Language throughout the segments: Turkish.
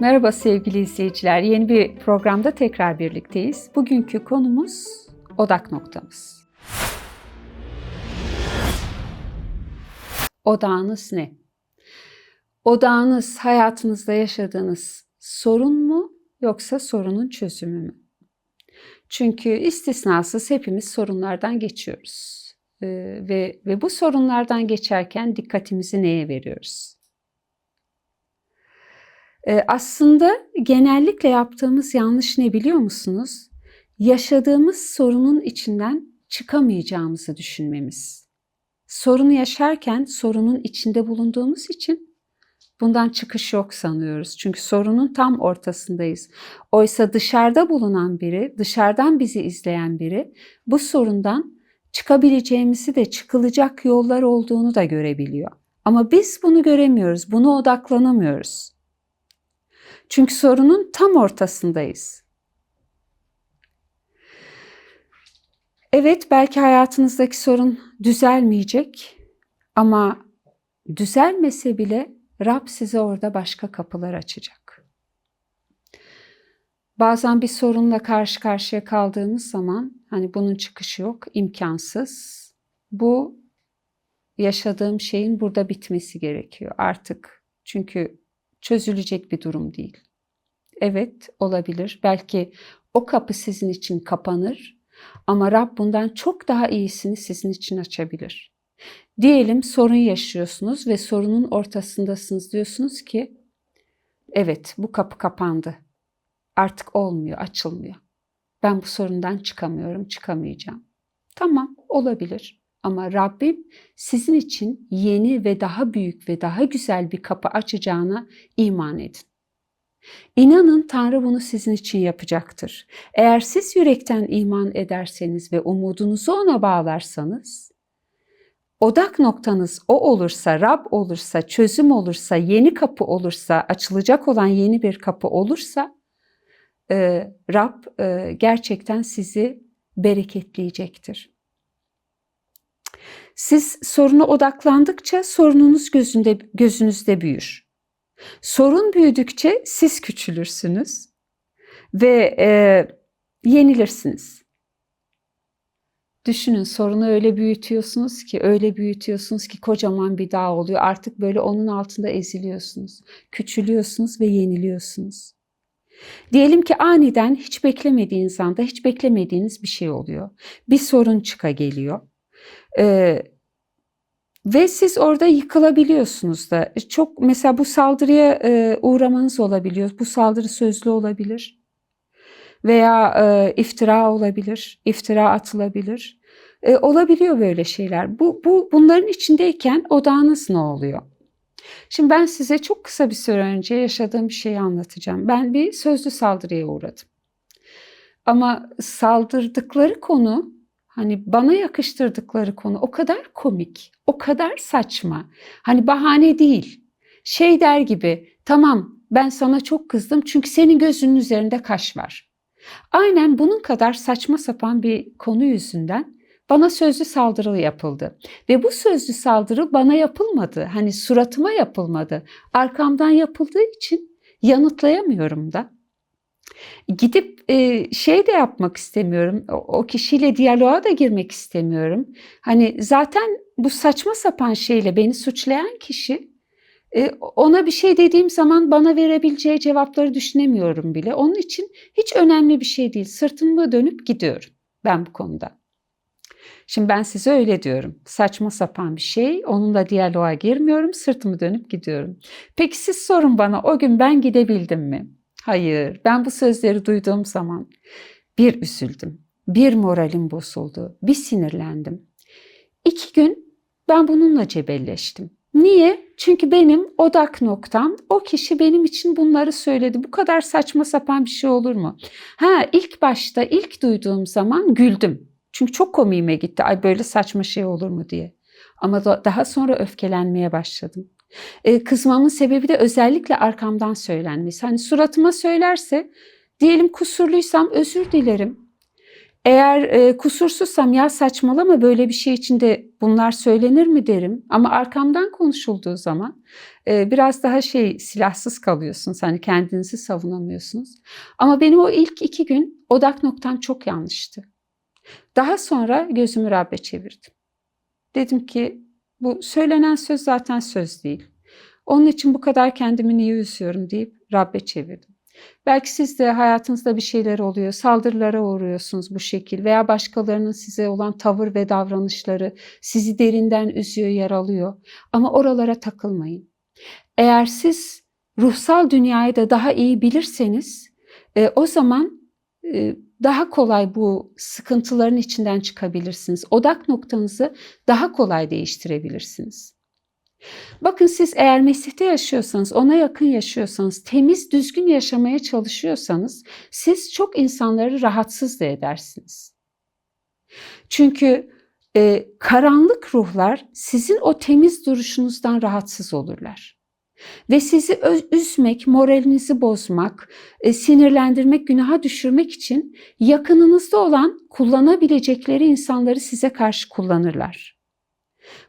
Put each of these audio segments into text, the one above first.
Merhaba sevgili izleyiciler. Yeni bir programda tekrar birlikteyiz. Bugünkü konumuz odak noktamız. Odağınız ne? Odağınız hayatınızda yaşadığınız sorun mu yoksa sorunun çözümü mü? Çünkü istisnasız hepimiz sorunlardan geçiyoruz. Ee, ve ve bu sorunlardan geçerken dikkatimizi neye veriyoruz? Ee, aslında genellikle yaptığımız yanlış ne biliyor musunuz? Yaşadığımız sorunun içinden çıkamayacağımızı düşünmemiz. Sorunu yaşarken sorunun içinde bulunduğumuz için bundan çıkış yok sanıyoruz. Çünkü sorunun tam ortasındayız. Oysa dışarıda bulunan biri, dışarıdan bizi izleyen biri bu sorundan çıkabileceğimizi de çıkılacak yollar olduğunu da görebiliyor. Ama biz bunu göremiyoruz, buna odaklanamıyoruz. Çünkü sorunun tam ortasındayız. Evet belki hayatınızdaki sorun düzelmeyecek ama düzelmese bile Rab size orada başka kapılar açacak. Bazen bir sorunla karşı karşıya kaldığımız zaman hani bunun çıkışı yok, imkansız. Bu yaşadığım şeyin burada bitmesi gerekiyor artık. Çünkü çözülecek bir durum değil. Evet olabilir. Belki o kapı sizin için kapanır ama Rab bundan çok daha iyisini sizin için açabilir. Diyelim sorun yaşıyorsunuz ve sorunun ortasındasınız diyorsunuz ki evet bu kapı kapandı. Artık olmuyor, açılmıyor. Ben bu sorundan çıkamıyorum, çıkamayacağım. Tamam, olabilir. Ama Rabbim sizin için yeni ve daha büyük ve daha güzel bir kapı açacağına iman edin. İnanın Tanrı bunu sizin için yapacaktır. Eğer siz yürekten iman ederseniz ve umudunuzu ona bağlarsanız, odak noktanız o olursa, Rab olursa, çözüm olursa, yeni kapı olursa, açılacak olan yeni bir kapı olursa, e, Rab e, gerçekten sizi bereketleyecektir. Siz soruna odaklandıkça sorununuz gözünde, gözünüzde büyür. Sorun büyüdükçe siz küçülürsünüz ve e, yenilirsiniz. Düşünün sorunu öyle büyütüyorsunuz ki, öyle büyütüyorsunuz ki kocaman bir dağ oluyor. Artık böyle onun altında eziliyorsunuz. Küçülüyorsunuz ve yeniliyorsunuz. Diyelim ki aniden hiç beklemediğiniz anda hiç beklemediğiniz bir şey oluyor. Bir sorun çıka geliyor. Ee, ve siz orada yıkılabiliyorsunuz da. Çok mesela bu saldırıya e, uğramanız olabiliyor. Bu saldırı sözlü olabilir. Veya e, iftira olabilir. iftira atılabilir. E, olabiliyor böyle şeyler. Bu, bu bunların içindeyken odağınız ne oluyor? Şimdi ben size çok kısa bir süre önce yaşadığım bir şeyi anlatacağım. Ben bir sözlü saldırıya uğradım. Ama saldırdıkları konu Hani bana yakıştırdıkları konu o kadar komik, o kadar saçma. Hani bahane değil. Şey der gibi, tamam ben sana çok kızdım çünkü senin gözünün üzerinde kaş var. Aynen bunun kadar saçma sapan bir konu yüzünden bana sözlü saldırı yapıldı. Ve bu sözlü saldırı bana yapılmadı. Hani suratıma yapılmadı. Arkamdan yapıldığı için yanıtlayamıyorum da. Gidip e, şey de yapmak istemiyorum. O, o kişiyle diyaloğa da girmek istemiyorum. Hani zaten bu saçma sapan şeyle beni suçlayan kişi e, ona bir şey dediğim zaman bana verebileceği cevapları düşünemiyorum bile. Onun için hiç önemli bir şey değil. Sırtımı dönüp gidiyorum ben bu konuda. Şimdi ben size öyle diyorum. Saçma sapan bir şey. Onunla diyaloğa girmiyorum. Sırtımı dönüp gidiyorum. Peki siz sorun bana o gün ben gidebildim mi? Hayır, ben bu sözleri duyduğum zaman bir üzüldüm, bir moralim bozuldu, bir sinirlendim. İki gün ben bununla cebelleştim. Niye? Çünkü benim odak noktam o kişi benim için bunları söyledi. Bu kadar saçma sapan bir şey olur mu? Ha ilk başta ilk duyduğum zaman güldüm. Çünkü çok komiğime gitti. Ay böyle saçma şey olur mu diye. Ama daha sonra öfkelenmeye başladım. E, kızmamın sebebi de özellikle arkamdan söylenmesi. Hani suratıma söylerse diyelim kusurluysam özür dilerim. Eğer e, kusursuzsam ya saçmalama böyle bir şey için de bunlar söylenir mi derim ama arkamdan konuşulduğu zaman e, biraz daha şey silahsız kalıyorsunuz. Hani kendinizi savunamıyorsunuz. Ama benim o ilk iki gün odak noktam çok yanlıştı. Daha sonra gözümü Rab'be çevirdim. Dedim ki bu söylenen söz zaten söz değil. Onun için bu kadar kendimi niye üzüyorum deyip Rab'be çevirdim. Belki siz de hayatınızda bir şeyler oluyor, saldırılara uğruyorsunuz bu şekil veya başkalarının size olan tavır ve davranışları sizi derinden üzüyor, yaralıyor. Ama oralara takılmayın. Eğer siz ruhsal dünyayı da daha iyi bilirseniz e, o zaman e, daha kolay bu sıkıntıların içinden çıkabilirsiniz. Odak noktanızı daha kolay değiştirebilirsiniz. Bakın siz eğer Mesih'te yaşıyorsanız, ona yakın yaşıyorsanız, temiz, düzgün yaşamaya çalışıyorsanız siz çok insanları rahatsız da edersiniz. Çünkü e, karanlık ruhlar sizin o temiz duruşunuzdan rahatsız olurlar. Ve sizi üzmek, moralinizi bozmak, e, sinirlendirmek, günaha düşürmek için yakınınızda olan kullanabilecekleri insanları size karşı kullanırlar.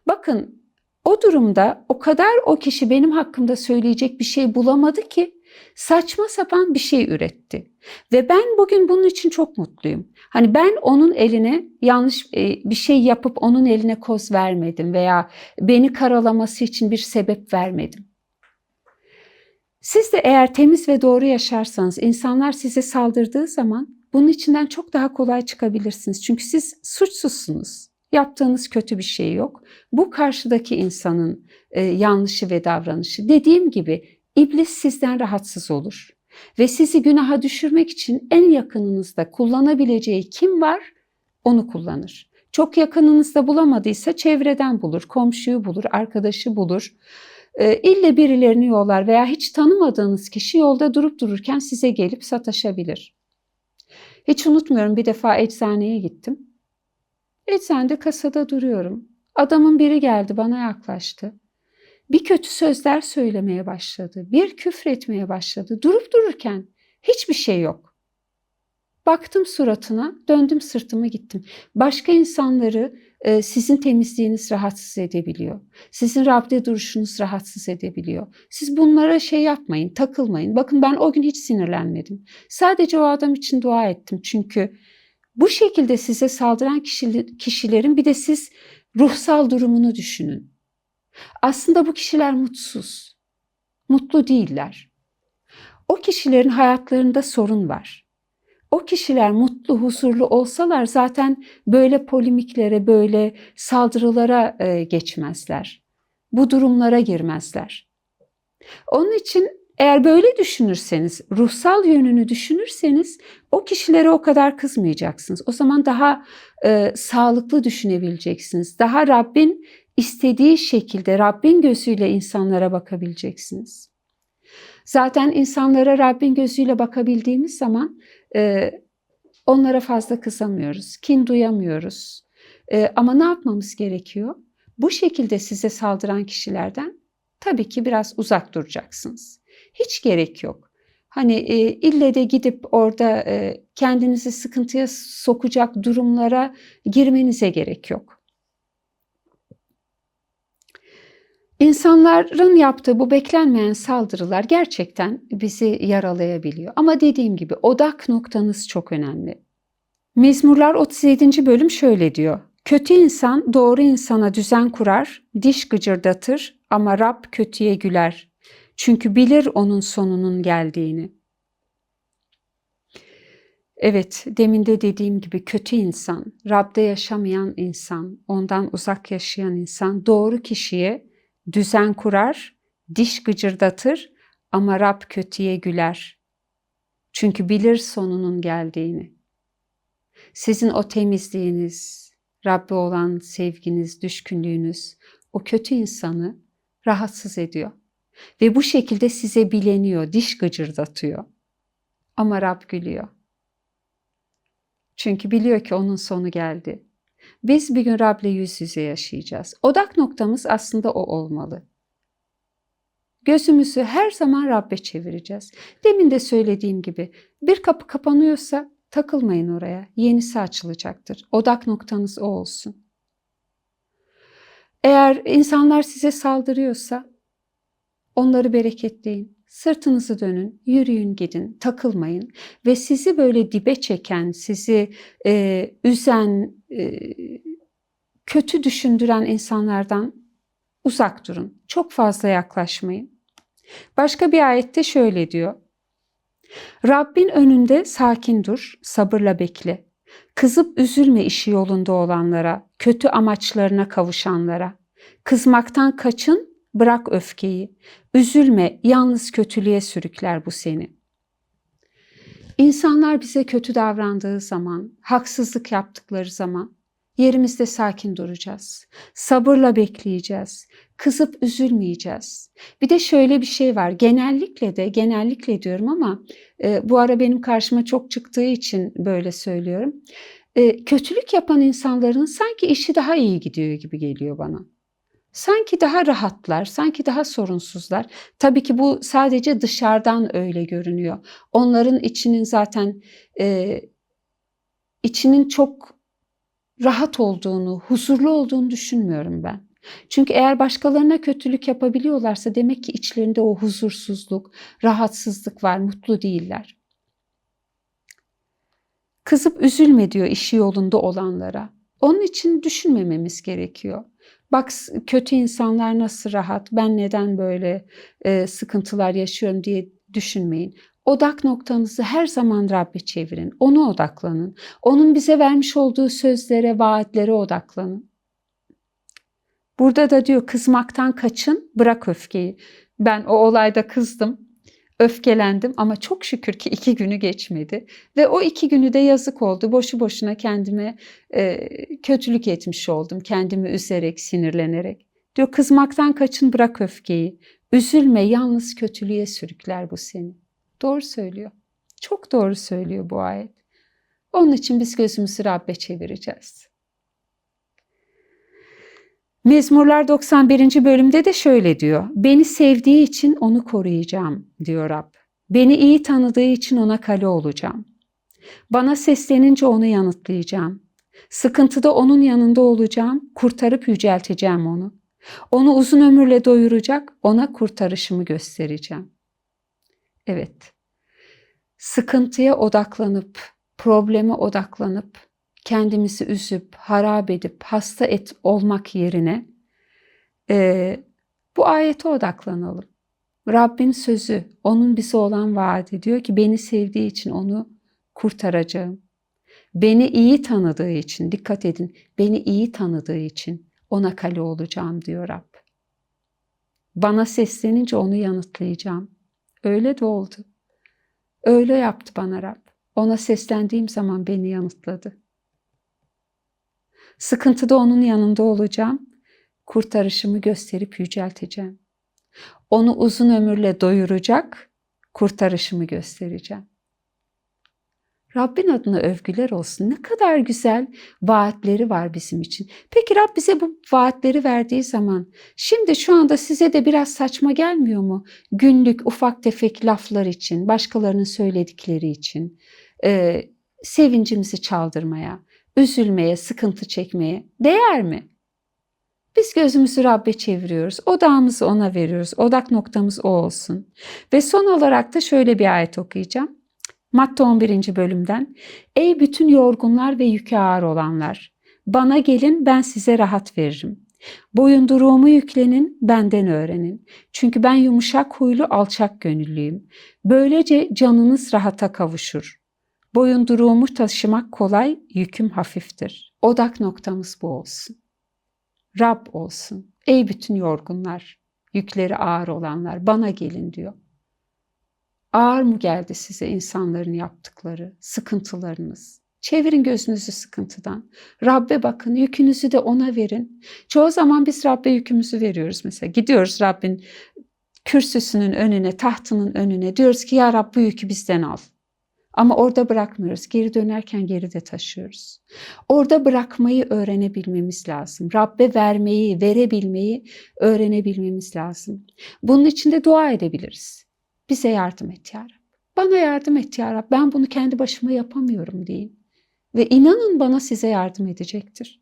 Bakın o durumda o kadar o kişi benim hakkımda söyleyecek bir şey bulamadı ki saçma sapan bir şey üretti. Ve ben bugün bunun için çok mutluyum. Hani ben onun eline yanlış e, bir şey yapıp onun eline koz vermedim veya beni karalaması için bir sebep vermedim. Siz de eğer temiz ve doğru yaşarsanız insanlar size saldırdığı zaman bunun içinden çok daha kolay çıkabilirsiniz. Çünkü siz suçsuzsunuz. Yaptığınız kötü bir şey yok. Bu karşıdaki insanın e, yanlışı ve davranışı. Dediğim gibi iblis sizden rahatsız olur. Ve sizi günaha düşürmek için en yakınınızda kullanabileceği kim var onu kullanır. Çok yakınınızda bulamadıysa çevreden bulur, komşuyu bulur, arkadaşı bulur. E, ille birilerini yollar veya hiç tanımadığınız kişi yolda durup dururken size gelip sataşabilir. Hiç unutmuyorum bir defa eczaneye gittim. Eczanede kasada duruyorum. Adamın biri geldi bana yaklaştı. Bir kötü sözler söylemeye başladı. Bir küfretmeye başladı. Durup dururken hiçbir şey yok. Baktım suratına, döndüm sırtımı gittim. Başka insanları e, sizin temizliğiniz rahatsız edebiliyor. Sizin Rab'de duruşunuz rahatsız edebiliyor. Siz bunlara şey yapmayın, takılmayın. Bakın ben o gün hiç sinirlenmedim. Sadece o adam için dua ettim. Çünkü bu şekilde size saldıran kişilerin bir de siz ruhsal durumunu düşünün. Aslında bu kişiler mutsuz. Mutlu değiller. O kişilerin hayatlarında sorun var. O kişiler mutlu, huzurlu olsalar zaten böyle polimiklere, böyle saldırılara e, geçmezler. Bu durumlara girmezler. Onun için eğer böyle düşünürseniz, ruhsal yönünü düşünürseniz o kişilere o kadar kızmayacaksınız. O zaman daha e, sağlıklı düşünebileceksiniz. Daha Rabbin istediği şekilde, Rabbin gözüyle insanlara bakabileceksiniz. Zaten insanlara Rabbin gözüyle bakabildiğimiz zaman e, onlara fazla kızamıyoruz, kin duyamıyoruz. E, ama ne yapmamız gerekiyor? Bu şekilde size saldıran kişilerden tabii ki biraz uzak duracaksınız. Hiç gerek yok. Hani e, ille de gidip orada e, kendinizi sıkıntıya sokacak durumlara girmenize gerek yok. İnsanların yaptığı bu beklenmeyen saldırılar gerçekten bizi yaralayabiliyor. Ama dediğim gibi odak noktanız çok önemli. Mezmurlar 37. bölüm şöyle diyor. Kötü insan doğru insana düzen kurar, diş gıcırdatır ama Rab kötüye güler. Çünkü bilir onun sonunun geldiğini. Evet, demin de dediğim gibi kötü insan, Rab'de yaşamayan insan, ondan uzak yaşayan insan doğru kişiye düzen kurar, diş gıcırdatır ama Rab kötüye güler. Çünkü bilir sonunun geldiğini. Sizin o temizliğiniz, Rabbe olan sevginiz, düşkünlüğünüz o kötü insanı rahatsız ediyor. Ve bu şekilde size bileniyor, diş gıcırdatıyor. Ama Rab gülüyor. Çünkü biliyor ki onun sonu geldi. Biz bir gün Rab'le yüz yüze yaşayacağız. Odak noktamız aslında o olmalı. Gözümüzü her zaman Rab'be çevireceğiz. Demin de söylediğim gibi bir kapı kapanıyorsa takılmayın oraya. Yenisi açılacaktır. Odak noktanız o olsun. Eğer insanlar size saldırıyorsa onları bereketleyin. Sırtınızı dönün, yürüyün gidin, takılmayın ve sizi böyle dibe çeken, sizi e, üzen, e, kötü düşündüren insanlardan uzak durun. Çok fazla yaklaşmayın. Başka bir ayette şöyle diyor. Rabbin önünde sakin dur, sabırla bekle. Kızıp üzülme işi yolunda olanlara, kötü amaçlarına kavuşanlara. Kızmaktan kaçın, bırak öfkeyi. Üzülme, yalnız kötülüğe sürükler bu seni. İnsanlar bize kötü davrandığı zaman, haksızlık yaptıkları zaman yerimizde sakin duracağız. Sabırla bekleyeceğiz. Kızıp üzülmeyeceğiz. Bir de şöyle bir şey var. Genellikle de, genellikle diyorum ama e, bu ara benim karşıma çok çıktığı için böyle söylüyorum. E, kötülük yapan insanların sanki işi daha iyi gidiyor gibi geliyor bana. Sanki daha rahatlar, sanki daha sorunsuzlar. Tabii ki bu sadece dışarıdan öyle görünüyor. Onların içinin zaten e, içinin çok rahat olduğunu, huzurlu olduğunu düşünmüyorum ben. Çünkü eğer başkalarına kötülük yapabiliyorlarsa demek ki içlerinde o huzursuzluk, rahatsızlık var, mutlu değiller. Kızıp üzülme diyor işi yolunda olanlara. Onun için düşünmememiz gerekiyor. Bak kötü insanlar nasıl rahat, ben neden böyle e, sıkıntılar yaşıyorum diye düşünmeyin. Odak noktanızı her zaman Rabbe çevirin. Ona odaklanın. Onun bize vermiş olduğu sözlere, vaatlere odaklanın. Burada da diyor kızmaktan kaçın, bırak öfkeyi. Ben o olayda kızdım, öfkelendim ama çok şükür ki iki günü geçmedi. Ve o iki günü de yazık oldu. Boşu boşuna kendime e, kötülük etmiş oldum. Kendimi üzerek, sinirlenerek. Diyor kızmaktan kaçın, bırak öfkeyi. Üzülme, yalnız kötülüğe sürükler bu seni. Doğru söylüyor. Çok doğru söylüyor bu ayet. Onun için biz gözümüzü Rabbe çevireceğiz. Mezmurlar 91. bölümde de şöyle diyor. Beni sevdiği için onu koruyacağım diyor Rab. Beni iyi tanıdığı için ona kale olacağım. Bana seslenince onu yanıtlayacağım. Sıkıntıda onun yanında olacağım, kurtarıp yücelteceğim onu. Onu uzun ömürle doyuracak, ona kurtarışımı göstereceğim. Evet. Sıkıntıya odaklanıp, probleme odaklanıp, kendimizi üzüp, harap edip, hasta et olmak yerine e, bu ayete odaklanalım. Rabbin sözü, onun bize olan vaadi diyor ki beni sevdiği için onu kurtaracağım. Beni iyi tanıdığı için, dikkat edin, beni iyi tanıdığı için ona kale olacağım diyor Rab. Bana seslenince onu yanıtlayacağım. Öyle de oldu. Öyle yaptı bana Rab. Ona seslendiğim zaman beni yanıtladı. Sıkıntıda onun yanında olacağım. Kurtarışımı gösterip yücelteceğim. Onu uzun ömürle doyuracak, kurtarışımı göstereceğim. Rabbin adına övgüler olsun. Ne kadar güzel vaatleri var bizim için. Peki Rab bize bu vaatleri verdiği zaman şimdi şu anda size de biraz saçma gelmiyor mu? Günlük ufak tefek laflar için, başkalarının söyledikleri için e, sevincimizi çaldırmaya, üzülmeye, sıkıntı çekmeye değer mi? Biz gözümüzü Rabbe çeviriyoruz. Odağımızı ona veriyoruz. Odak noktamız o olsun. Ve son olarak da şöyle bir ayet okuyacağım. Matta 11. bölümden. Ey bütün yorgunlar ve yükü ağır olanlar! Bana gelin ben size rahat veririm. Boyunduruğumu yüklenin, benden öğrenin. Çünkü ben yumuşak huylu, alçak gönüllüyüm. Böylece canınız rahata kavuşur. Boyunduruğumu taşımak kolay, yüküm hafiftir. Odak noktamız bu olsun. Rab olsun. Ey bütün yorgunlar, yükleri ağır olanlar bana gelin diyor. Ağır mı geldi size insanların yaptıkları, sıkıntılarınız? Çevirin gözünüzü sıkıntıdan. Rabbe bakın, yükünüzü de ona verin. Çoğu zaman biz Rabbe yükümüzü veriyoruz mesela. Gidiyoruz Rabbin kürsüsünün önüne, tahtının önüne. Diyoruz ki ya Rab bu yükü bizden al. Ama orada bırakmıyoruz. Geri dönerken geride taşıyoruz. Orada bırakmayı öğrenebilmemiz lazım. Rabbe vermeyi, verebilmeyi öğrenebilmemiz lazım. Bunun için de dua edebiliriz. Bize yardım et ya Rab. Bana yardım et ya Rab. Ben bunu kendi başıma yapamıyorum deyin. Ve inanın bana size yardım edecektir.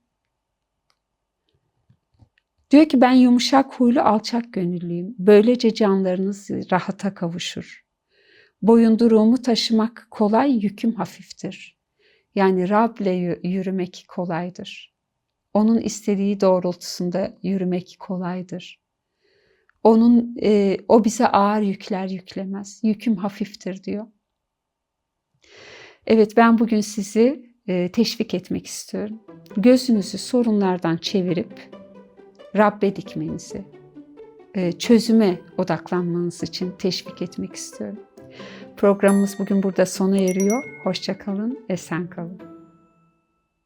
Diyor ki ben yumuşak huylu alçak gönüllüyüm. Böylece canlarınız rahata kavuşur. Boyunduruğumu taşımak kolay, yüküm hafiftir. Yani Rab'le yürümek kolaydır. Onun istediği doğrultusunda yürümek kolaydır. Onun e, o bize ağır yükler yüklemez. Yüküm hafiftir diyor. Evet ben bugün sizi e, teşvik etmek istiyorum. Gözünüzü sorunlardan çevirip Rabbe dikmenizi, e, çözüme odaklanmanız için teşvik etmek istiyorum. Programımız bugün burada sona eriyor. Hoşça kalın, esen kalın.